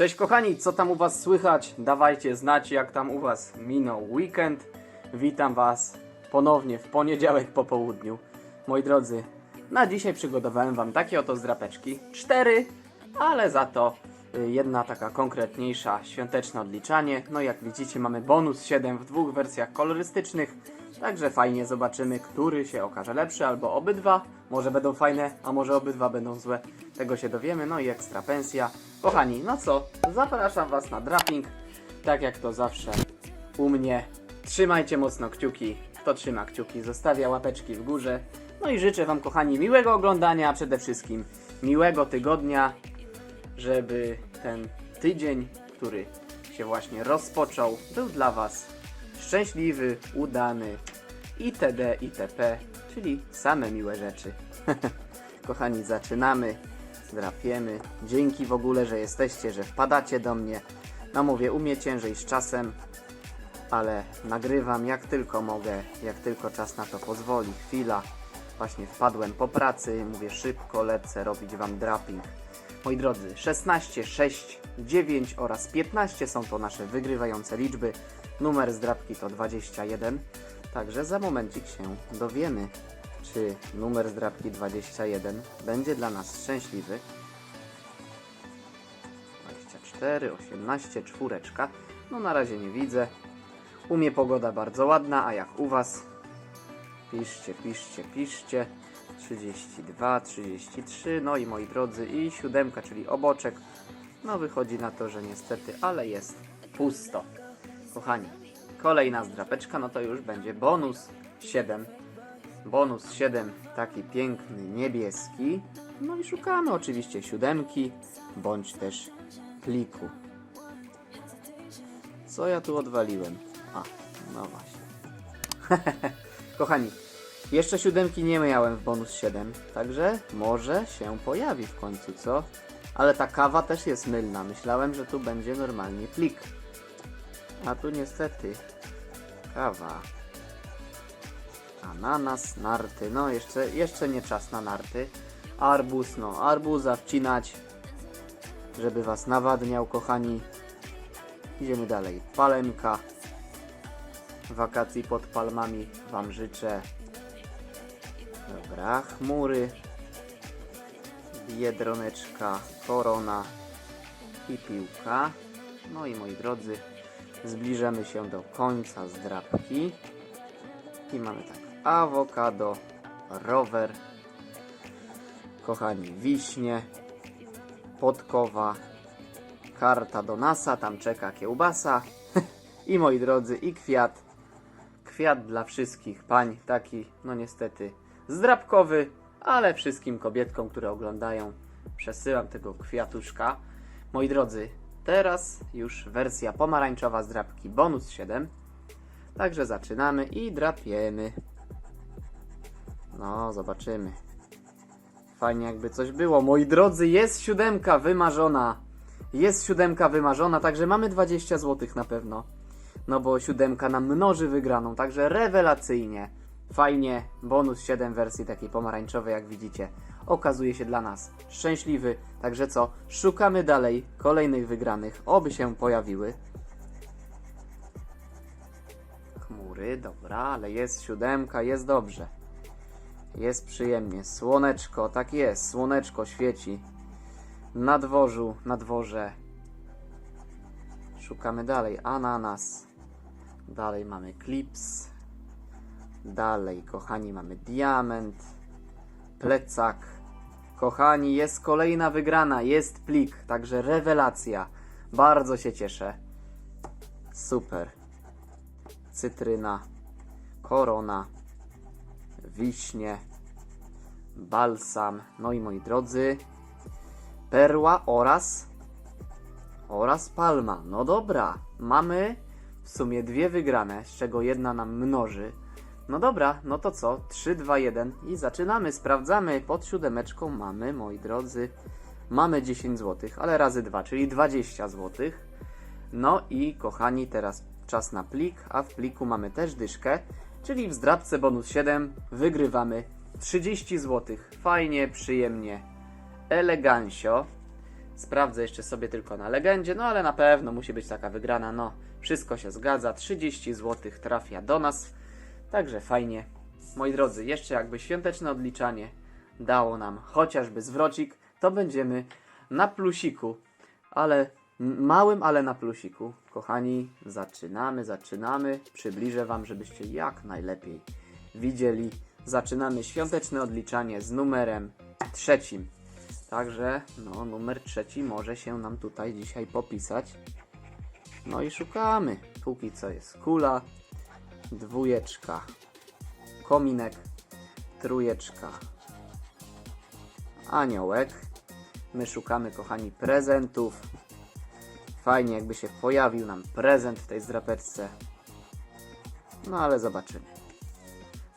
Cześć kochani, co tam u Was słychać? Dawajcie znać, jak tam u Was minął weekend. Witam Was ponownie w poniedziałek po południu. Moi drodzy, na dzisiaj przygotowałem Wam takie oto zdrapeczki. Cztery, ale za to y, jedna taka konkretniejsza, świąteczne odliczanie. No jak widzicie mamy bonus 7 w dwóch wersjach kolorystycznych. Także fajnie zobaczymy, który się okaże lepszy, albo obydwa. Może będą fajne, a może obydwa będą złe. Tego się dowiemy. No i ekstra pensja. Kochani, no co? Zapraszam Was na draping. Tak jak to zawsze u mnie. Trzymajcie mocno kciuki. Kto trzyma kciuki, zostawia łapeczki w górze. No i życzę Wam, kochani, miłego oglądania, a przede wszystkim miłego tygodnia, żeby ten tydzień, który się właśnie rozpoczął, był dla Was szczęśliwy, udany itd. itp. Czyli same miłe rzeczy. Kochani, zaczynamy, drapiemy. Dzięki w ogóle, że jesteście, że wpadacie do mnie. No mówię, u mnie ciężej z czasem, ale nagrywam jak tylko mogę, jak tylko czas na to pozwoli. Chwila, właśnie wpadłem po pracy, mówię szybko lecę robić Wam draping. Moi drodzy, 16, 6, 9 oraz 15 są to nasze wygrywające liczby. Numer zdrapki to 21. Także za momencik się dowiemy, czy numer zdrapki 21 będzie dla nas szczęśliwy. 24, 18, czwóreczka. No na razie nie widzę. U mnie pogoda bardzo ładna, a jak u Was? Piszcie, piszcie, piszcie. 32, 33, no i moi drodzy, i siódemka, czyli oboczek. No wychodzi na to, że niestety, ale jest pusto. Kochani, kolejna zdrapeczka, no to już będzie bonus 7. Bonus 7, taki piękny, niebieski. No i szukamy oczywiście siódemki, bądź też pliku. Co ja tu odwaliłem? A, no właśnie. Kochani, jeszcze siódemki nie miałem w bonus 7, także może się pojawi w końcu, co? Ale ta kawa też jest mylna. Myślałem, że tu będzie normalnie plik. A tu niestety kawa. Ananas, narty. No jeszcze, jeszcze nie czas na narty. Arbuz, no arbuza wcinać, żeby was nawadniał, kochani. Idziemy dalej. Palemka. Wakacji pod palmami wam życzę. Dobra, chmury. Biedroneczka, korona i piłka. No i moi drodzy, zbliżamy się do końca zdrapki. I mamy tak, awokado, rower, kochani, wiśnie, podkowa, karta do nasa, tam czeka kiełbasa i moi drodzy, i kwiat. Kwiat dla wszystkich pań, taki, no niestety, zdrabkowy, ale wszystkim kobietkom, które oglądają, przesyłam tego kwiatuszka. Moi drodzy, teraz już wersja pomarańczowa zdrabki bonus 7. Także zaczynamy i drapiemy. No, zobaczymy. Fajnie jakby coś było. Moi drodzy, jest siódemka wymarzona. Jest siódemka wymarzona, także mamy 20 zł na pewno. No bo siódemka nam mnoży wygraną, także rewelacyjnie. Fajnie, bonus 7 wersji takiej pomarańczowej, jak widzicie, okazuje się dla nas szczęśliwy. Także co, szukamy dalej kolejnych wygranych, oby się pojawiły. Chmury, dobra, ale jest siódemka, jest dobrze. Jest przyjemnie. Słoneczko, tak jest, słoneczko świeci. Na dworzu, na dworze. Szukamy dalej. Ananas. Dalej mamy klips. Dalej, kochani, mamy diament. Plecak. Kochani, jest kolejna wygrana, jest plik, także rewelacja. Bardzo się cieszę. Super. Cytryna, korona, wiśnie, balsam, no i moi drodzy, perła oraz oraz palma. No dobra, mamy w sumie dwie wygrane, z czego jedna nam mnoży. No dobra, no to co? 3, 2, 1 i zaczynamy, sprawdzamy. Pod siódemeczką mamy, moi drodzy, mamy 10 zł, ale razy 2, czyli 20 zł. No i kochani, teraz czas na plik, a w pliku mamy też dyszkę, czyli w zdrabce bonus 7 wygrywamy 30 zł. Fajnie, przyjemnie, elegancio. Sprawdzę jeszcze sobie tylko na legendzie, no ale na pewno musi być taka wygrana. No, wszystko się zgadza. 30 zł trafia do nas. Także fajnie. Moi drodzy, jeszcze jakby świąteczne odliczanie dało nam chociażby zwrocik, to będziemy na plusiku. Ale małym, ale na plusiku. Kochani, zaczynamy, zaczynamy. Przybliżę Wam, żebyście jak najlepiej widzieli. Zaczynamy świąteczne odliczanie z numerem trzecim. Także, no, numer trzeci może się nam tutaj dzisiaj popisać. No i szukamy. Póki co jest kula, dwójeczka, kominek, trójeczka, aniołek. My szukamy, kochani, prezentów. Fajnie, jakby się pojawił nam prezent w tej zdrapeczce. No ale zobaczymy.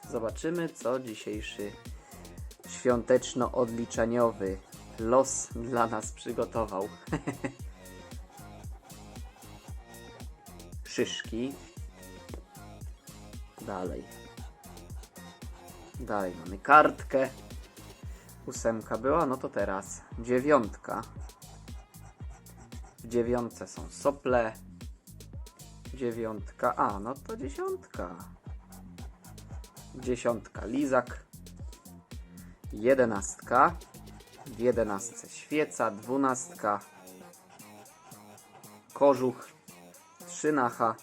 Zobaczymy, co dzisiejszy świąteczno-odliczeniowy los dla nas przygotował. Szyszki. Dalej. Dalej mamy kartkę. Ósemka była, no to teraz dziewiątka. W dziewiątce są sople. Dziewiątka, a no to dziesiątka. Dziesiątka lizak. Jedenastka. W jedenastce świeca, dwunastka. Kożuch. Trzynacha.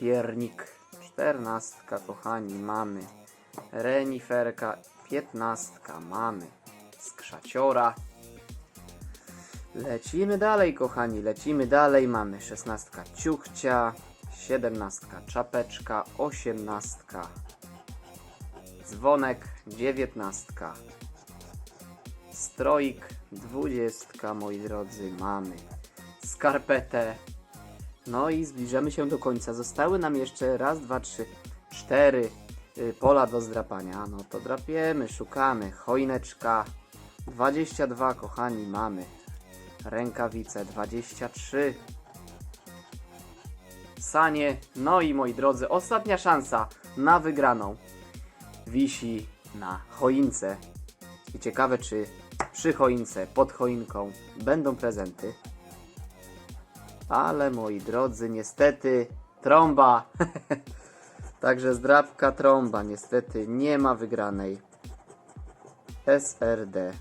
Piernik. Czternastka, kochani, mamy. Reniferka. Piętnastka, mamy. Skrzaciora. Lecimy dalej, kochani, lecimy dalej. Mamy szesnastka ciuchcia, siedemnastka czapeczka, osiemnastka dzwonek, dziewiętnastka stroik, dwudziestka, moi drodzy, mamy skarpetę. No i zbliżamy się do końca. Zostały nam jeszcze raz, dwa, trzy, cztery y, pola do zdrapania. No to drapiemy, szukamy. Choineczka 22, kochani, mamy. Rękawice 23. Sanie. No i moi drodzy, ostatnia szansa na wygraną wisi na choince. I ciekawe, czy przy choince, pod choinką będą prezenty. Ale moi drodzy, niestety trąba. Także zdrabka trąba. Niestety nie ma wygranej. SRD.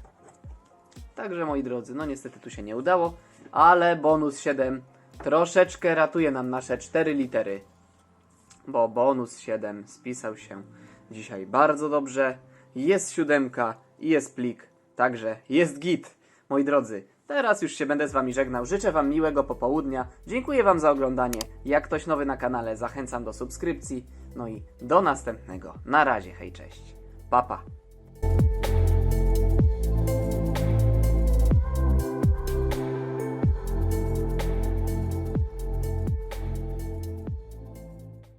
Także moi drodzy, no niestety tu się nie udało, ale bonus 7 troszeczkę ratuje nam nasze 4 litery. Bo bonus 7 spisał się dzisiaj bardzo dobrze. Jest siódemka i jest plik, także jest git. Moi drodzy, teraz już się będę z wami żegnał. Życzę wam miłego popołudnia. Dziękuję wam za oglądanie. Jak ktoś nowy na kanale, zachęcam do subskrypcji. No i do następnego. Na razie, hej, cześć. Papa. Pa.